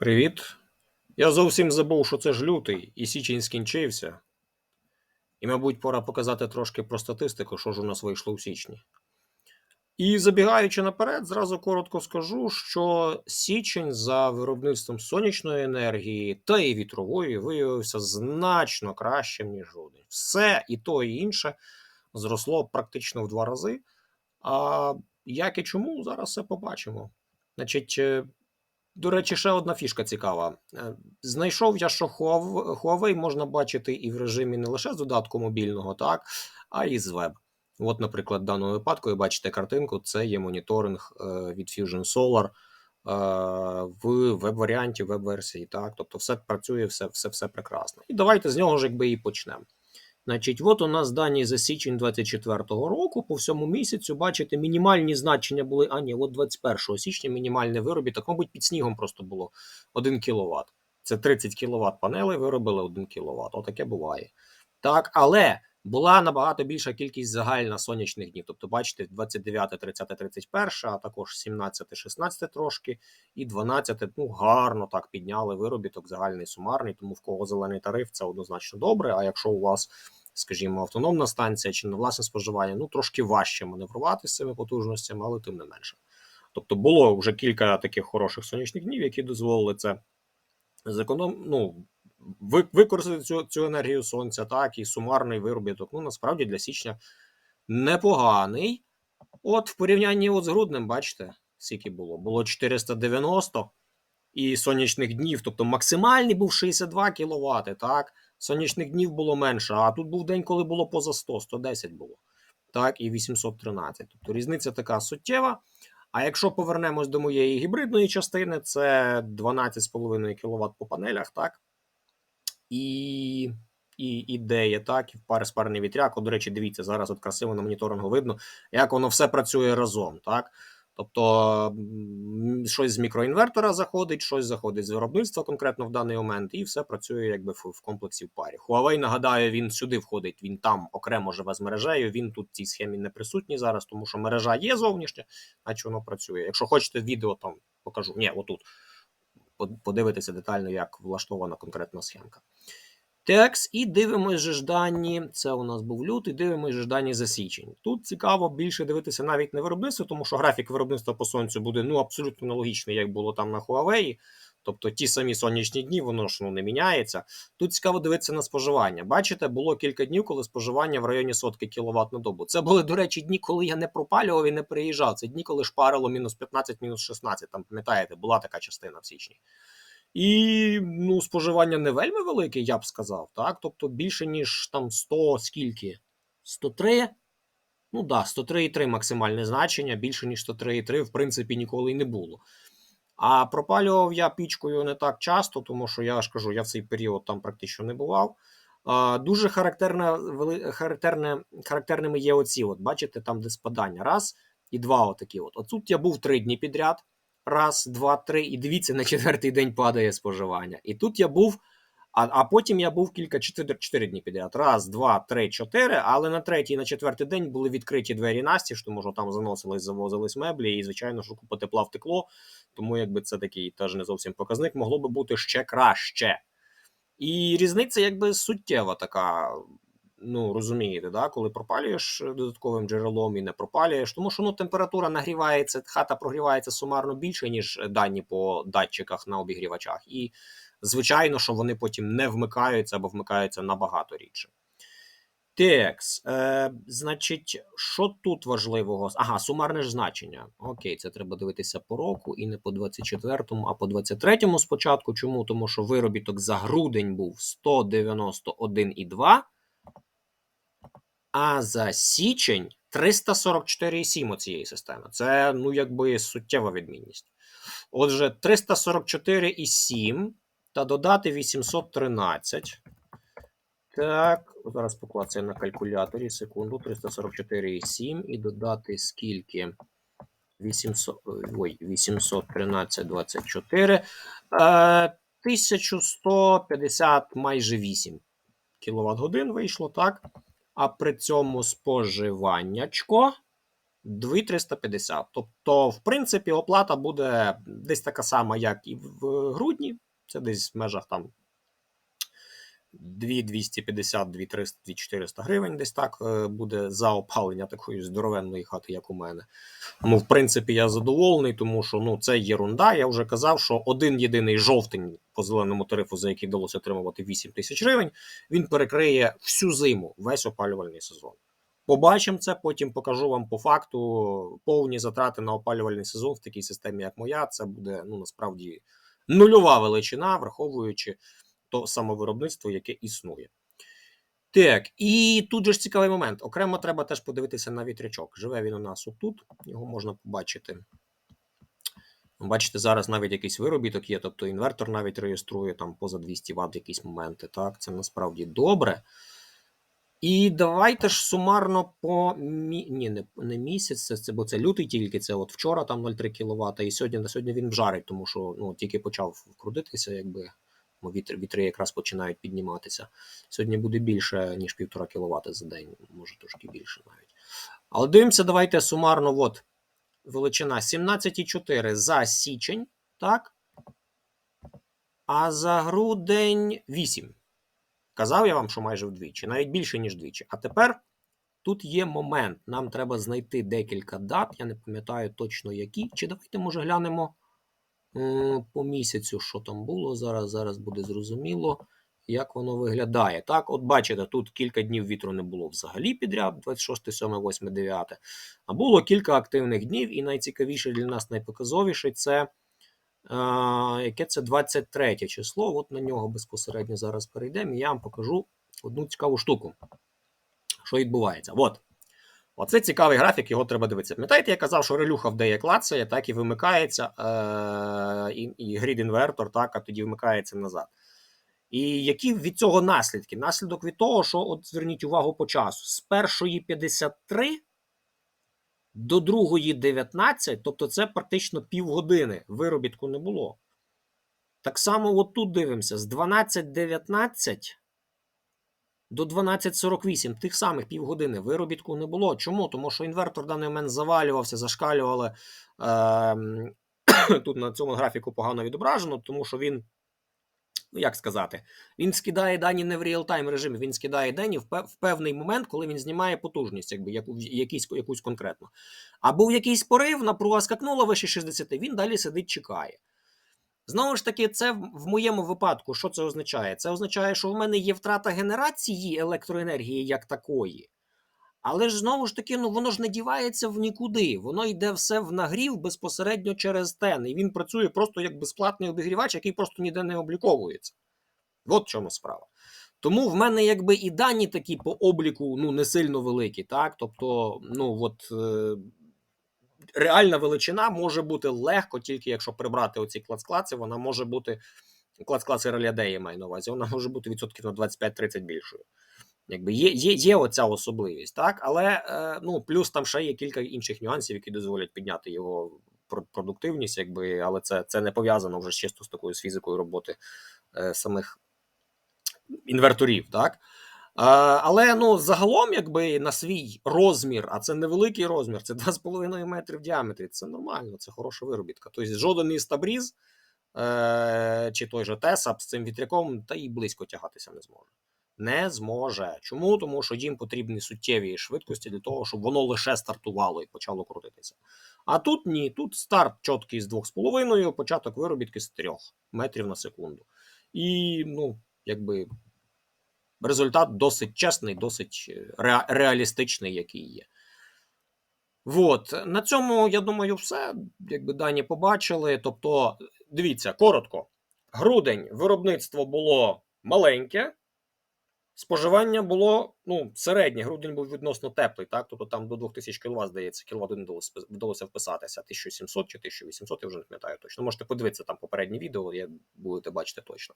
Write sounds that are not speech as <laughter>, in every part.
Привіт. Я зовсім забув, що це ж лютий, і січень скінчився. І, мабуть, пора показати трошки про статистику, що ж у нас вийшло у січні. І забігаючи наперед, зразу коротко скажу, що січень за виробництвом сонячної енергії та і вітрової виявився значно кращим, ніж грудень. Все і то, і інше зросло практично в два рази. А як і чому, зараз все побачимо. Значить, е, до речі, ще одна фішка цікава. Е, Знайшов я, що Huawei можна бачити і в режимі не лише з додатку мобільного, так, а і з веб. От, наприклад, в даному випадку, ви бачите картинку, це є моніторинг е, від Fusion Solar е, в веб-варіанті, веб-версії. Так, тобто все працює, все, все, все прекрасно. І давайте з нього ж якби і почнемо. Значить, от у нас дані за січень 24-го року. По всьому місяцю, бачите, мінімальні значення були. А ні, от 21 січня мінімальний виробіток, мабуть, під снігом просто було 1 кВт. Це 30 кВт панелей виробили 1 кВт. Отаке буває. Так, але була набагато більша кількість загальна сонячних днів. Тобто, бачите, 29, 30, 31, а також 17, 16 трошки, і 12, ну гарно так підняли виробіток, загальний сумарний. Тому в кого зелений тариф, це однозначно добре. А якщо у вас, скажімо, автономна станція чи на власне споживання, ну трошки важче маневрувати з цими потужностями, але тим не менше. Тобто було вже кілька таких хороших сонячних днів, які дозволили це зеконом... ну, використати цю, цю енергію сонця, так, і сумарний виробіток. Ну, насправді для січня непоганий. От в порівнянні от з груднем, бачите, скільки було? Було 490 і сонячних днів, тобто максимальний був 62 кВт, так? Сонячних днів було менше, а тут був день, коли було поза 100, 110 було. Так, і 813. Тобто різниця така суттєва. А якщо повернемось до моєї гібридної частини, це 12,5 кВт по панелях, так? І, і ідея, так, і пар спарний вітряк. От, до речі, дивіться, зараз от красиво на моніторингу видно, як воно все працює разом, так? Тобто щось з мікроінвертора заходить, щось заходить з виробництва конкретно в даний момент, і все працює якби в, в комплексі в парі. Huawei, нагадаю, він сюди входить, він там окремо живе з мережею. Він тут в цій схемі не присутній зараз, тому що мережа є зовнішня, наче воно працює. Якщо хочете відео, там покажу. Ні, отут подивитися детально, як влаштована конкретна схемка. Текс, і дивимось же ж дані. Це у нас був лютий, дивимось же ж дані за січень. Тут цікаво більше дивитися навіть не виробництво, тому що графік виробництва по сонцю буде ну абсолютно аналогічний, як було там на Huawei. Тобто ті самі сонячні дні, воно ж ну, не міняється. Тут цікаво дивитися на споживання. Бачите, було кілька днів, коли споживання в районі сотки кіловат на добу. Це були, до речі, дні, коли я не пропалював і не приїжджав. Це дні, коли шпарило мінус 15, мінус 16. Там пам'ятаєте, була така частина в січні. І ну, споживання не вельми велике, я б сказав. Так? Тобто більше, ніж там 100 скільки? 103? Ну да, 103,3 максимальне значення, більше ніж 103,3, в принципі, ніколи й не було. А пропалював я пічкою не так часто, тому що я ж кажу, я в цей період там практично не бував. Дуже характерна, вели, характерне, характерними є оці. От, бачите, там де спадання. Раз і два отакі. От. От я був три дні підряд. Раз, два, три. І дивіться, на четвертий день падає споживання. І тут я був. А, а потім я був кілька чотири, дні підряд. Раз, два, три, чотири. Але на третій, і на четвертий день були відкриті двері настіж, тому що там заносились, завозились меблі, і звичайно, що купа тепла втекло. Тому якби це такий теж не зовсім показник, могло би бути ще краще. І різниця якби суттєва така. Ну, розумієте, да? коли пропалюєш додатковим джерелом і не пропалюєш, тому що ну, температура нагрівається, хата прогрівається сумарно більше, ніж дані по датчиках на обігрівачах. І звичайно, що вони потім не вмикаються або вмикаються набагато рідше. Текс, е, значить, що тут важливого? Ага, сумарне ж значення. Окей, це треба дивитися по року і не по 24-му, а по 23-му спочатку. Чому? Тому що виробіток за грудень був 191,2, а за січень 344,7 у цієї системи. Це, ну, якби суттєва відмінність. Отже, 344,7 та додати 813. Так, зараз поклацаю на калькуляторі. Секунду, 344,7 і додати скільки? 800, ой, 813, 24. Е, 1150 майже 8 кВт годин вийшло, так? А при цьому споживаннячко 2350. Тобто, в принципі, оплата буде десь така сама, як і в грудні. Це десь в межах там 2250, 2300, 2400 гривень, десь так е, буде за опалення такої здоровенної хати, як у мене. Тому, в принципі, я задоволений, тому що ну, це єрунда. Я вже казав, що один єдиний жовтень по зеленому тарифу, за який вдалося отримувати 8 тисяч гривень, він перекриє всю зиму, весь опалювальний сезон. Побачимо це, потім покажу вам по факту повні затрати на опалювальний сезон в такій системі, як моя. Це буде ну насправді нульова величина, враховуючи то самовиробництво, яке існує. Так, і тут же ж цікавий момент. Окремо треба теж подивитися на вітрячок. Живе він у нас отут, його можна побачити. Бачите, зараз навіть якийсь виробіток є, тобто інвертор навіть реєструє там поза 200 Вт якісь моменти. Так, це насправді добре. І давайте ж сумарно по. Ні, не, не місяць, це, бо це лютий тільки, це от вчора там 0,3 кВт, і сьогодні на сьогодні він вжарить, тому що ну, тільки почав крутитися, якби вітри, вітри якраз починають підніматися. Сьогодні буде більше, ніж 1,5 кВт за день, може трошки більше навіть. Але дивимося, давайте сумарно, от величина 17,4 за січень, так? А за грудень 8. Казав я вам, що майже вдвічі, навіть більше, ніж двічі. А тепер тут є момент. Нам треба знайти декілька дат. Я не пам'ятаю точно які. Чи давайте, може, глянемо по місяцю, що там було. Зараз зараз буде зрозуміло, як воно виглядає. Так, от бачите, тут кілька днів вітру не було взагалі підряд, 26, 7, 8, 9. А було кілька активних днів, і найцікавіше для нас, найпоказовіше це. А, яке це 23 число. От на нього безпосередньо зараз перейдемо, і я вам покажу одну цікаву штуку, що відбувається. От. Оце цікавий графік, його треба дивитися. Пам'ятаєте, я казав, що релюха вдає клацає, так і вимикається, е- і, і грід-інвертор, так, а тоді вмикається назад. І які від цього наслідки? Наслідок від того, що от зверніть увагу по часу, з першої 53 до другої 19, тобто це практично півгодини виробітку не було. Так само от тут дивимося: з 12.19 до 12.48, тих самих півгодини виробітку не було. Чому? Тому що інвертор в даний момент завалювався, зашкалювали. Е, <coughs> тут на цьому графіку погано відображено, тому що він. Ну, як сказати, він скидає дані не в реал-тайм режимі, він скидає дані в, пев, в певний момент, коли він знімає потужність, якби яку, якісь, якусь конкретну. А був якийсь порив, напруга скакнула вище 60, він далі сидить, чекає. Знову ж таки, це в моєму випадку, що це означає? Це означає, що в мене є втрата генерації електроенергії як такої. Але ж знову ж таки, ну воно ж не дівається в нікуди. Воно йде все в нагрів безпосередньо через тен. І він працює просто як безплатний обігрівач, який просто ніде не обліковується. От в чому справа. Тому в мене якби і дані такі по обліку ну, не сильно великі. так? Тобто, ну от. Реальна величина може бути легко, тільки якщо прибрати оці клацклаци, вона може бути клацклаци релядеї маю на увазі, вона може бути відсотків на 25-30 більшою. Якби є є, є оця особливість, так? Але е, ну, плюс там ще є кілька інших нюансів, які дозволять підняти його продуктивність, якби, але це це не пов'язано вже чисто з такою з фізикою роботи е, самих інверторів. так? Але ну загалом, якби на свій розмір, а це невеликий розмір, це <laughs> 2,5 метри в діаметрі. Це нормально, це хороша виробітка. Тобто жоден із табріз е, чи той же Тесап з цим вітряком та і близько тягатися не зможе. Не зможе. Чому? Тому що їм потрібні суттєві швидкості для того, щоб воно лише стартувало і почало крутитися. А тут ні, тут старт чіткий з 2,5, початок виробітки з 3 метрів на секунду. І, ну, якби результат досить чесний, досить е, ре реалістичний, який є. От, на цьому, я думаю, все. Якби дані побачили. Тобто, дивіться, коротко. Грудень виробництво було маленьке, споживання було ну, середнє. Грудень був відносно теплий, так? Тобто там до 2000 кВт, здається, не вдалося вписатися. 1700 чи 1800, я вже не пам'ятаю точно. Можете подивитися там попереднє відео, як будете бачити точно.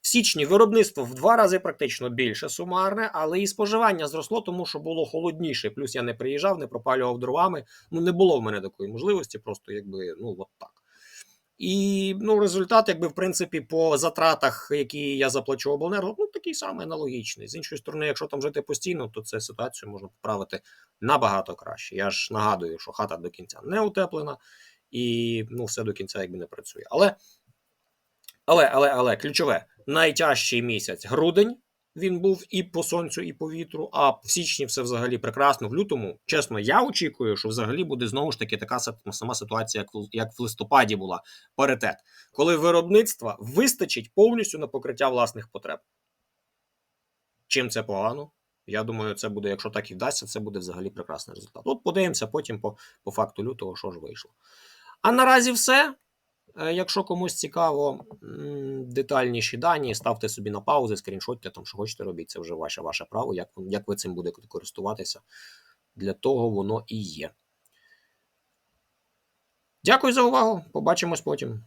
В січні виробництво в два рази практично більше сумарне, але і споживання зросло, тому що було холодніше. Плюс я не приїжджав, не пропалював дровами. Ну не було в мене такої можливості, просто якби ну от так. І ну, результат, якби в принципі, по затратах, які я заплачу обленерго, ну такий самий аналогічний. З іншої сторони, якщо там жити постійно, то це ситуацію можна поправити набагато краще. Я ж нагадую, що хата до кінця не утеплена, і ну, все до кінця якби не працює. Але, але, але, але ключове, найтяжчий місяць грудень. Він був і по сонцю, і по вітру. А в січні все взагалі прекрасно. В лютому, чесно, я очікую, що взагалі буде знову ж таки така са- сама ситуація, як в листопаді була паритет, коли виробництва вистачить повністю на покриття власних потреб. Чим це погано? Я думаю, це буде, якщо так і вдасться, це буде взагалі прекрасний результат. От подивимося потім по, по факту лютого, що ж вийшло. А наразі все. Е, Якщо комусь цікаво детальніші дані, ставте собі на паузи, скріншотьте там, що хочете робіть. Це вже ваше, ваше право, як, як ви цим будете користуватися. Для того воно і є. Дякую за увагу. Побачимось потім.